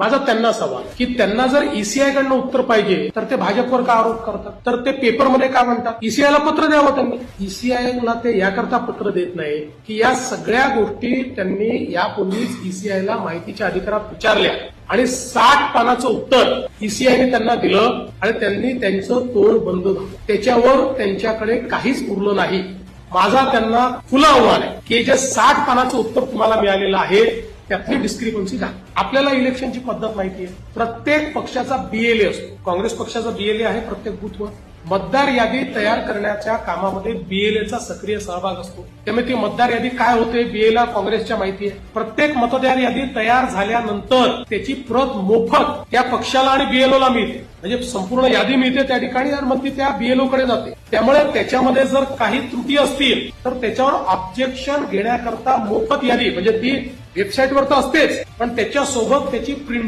माझा त्यांना सवाल की त्यांना जर ईसीआय कडनं उत्तर पाहिजे तर ते भाजपवर का आरोप करतात? तर ते पेपरमध्ये काय म्हणतात? ईसीआयला पत्र द्यावं त्यांनी? ईसीआयला ते याकरता पत्र देत नाही की या सगळ्या गोष्टी त्यांनी यापूर्वीच ईसीआयला माहितीच्या अधिकारात विचारल्या. आणि साठ पानाचं उत्तर ईसीआयने त्यांना दिलं आणि त्यांनी त्यांचं तोंड बंद झालं. त्याच्यावर त्यांच्याकडे काहीच उरलं नाही. माझा त्यांना खुलं आव्हान आहे की जे साठ पानाचं उत्तर तुम्हाला मिळालेलं आहे त्यातली डिस्क्रिपन्सी घ्या आपल्याला इलेक्शनची पद्धत माहिती आहे प्रत्येक पक्षाचा बीएलए असतो. काँग्रेस पक्षाचा बीएलए आहे प्रत्येक बूथवर मतदार यादी तयार करण्याच्या कामामध्ये बीएलएचा सक्रिय सहभाग असतो. त्यामुळे ती मतदार यादी काय होते बीएला काँग्रेसच्या माहिती आहे. प्रत्येक मतदार यादी तयार झाल्यानंतर त्याची प्रत मोफत त्या पक्षाला आणि बीएलओला मिळते. म्हणजे संपूर्ण यादी मिळते त्या ठिकाणी आणि मग ती त्या बीएलओ कडे जाते. त्यामुळे त्याच्यामध्ये जर काही त्रुटी असतील तर त्याच्यावर ऑब्जेक्शन घेण्याकरता मोफत यादी म्हणजे ती वेबसाईटवर तर असतेच पण त्याच्यासोबत त्याची प्रिंट